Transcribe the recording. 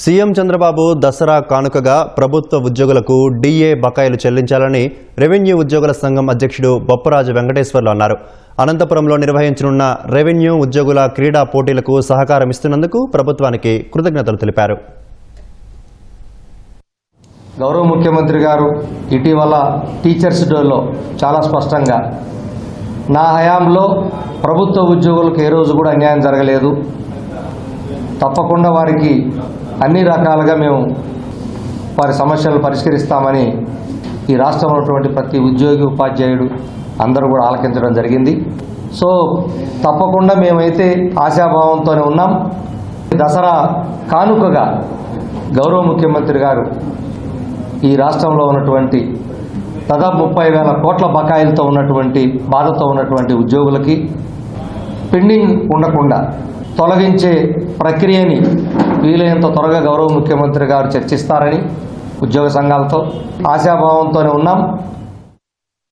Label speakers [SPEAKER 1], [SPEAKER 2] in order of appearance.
[SPEAKER 1] CM Chandrababu Dasara కానుకగా ప్రభుత్వ ఉద్యోగులకు డీఏ బకాయిలు చెల్లించాలని రెవెన్యూ ఉద్యోగుల సంఘం అధ్యక్షుడు బొప్పరాజు వెంకటేశ్వర్లు అన్నారు. అనంతపురంలో నిర్వహించనున్న రెవెన్యూ ఉద్యోగుల క్రీడా పోటీలకు సహకారం ఇస్తున్నందుకు ప్రభుత్వానికి కృతజ్ఞతలు తెలిపారు.
[SPEAKER 2] గౌరవ ముఖ్యమంత్రి గారు ఇటీవల టీచర్స్ డేలో చాలా స్పష్టంగా నా హయాంలో ప్రభుత్వ ఉద్యోగులకు ఏ రోజు కూడా అన్యాయం జరగలేదు. తప్పకుండా వారికి అన్ని రకాలుగా మేము వారి సమస్యలు పరిష్కరిస్తామని ఈ రాష్ట్రంలో ఉన్నటువంటి ప్రతి ఉద్యోగి ఉపాధ్యాయుడు అందరూ కూడా ఆలకించడం జరిగింది. సో తప్పకుండా మేమైతే ఆశాభావంతోనే ఉన్నాం. దసరా కానుకగా గౌరవ ముఖ్యమంత్రి గారు ఈ రాష్ట్రంలో ఉన్నటువంటి దాదాపు ముప్పై వేల కోట్ల బకాయిలతో ఉన్నటువంటి బాధతో ఉన్నటువంటి ఉద్యోగులకి పెండింగ్ ఉండకుండా తొలగించే ప్రక్రియని వీలైనంత త్వరగా గౌరవ ముఖ్యమంత్రి గారు చర్చిస్తారని ఉద్యోగ సంఘాలతో ఆశాభావంతోనే ఉన్నాం.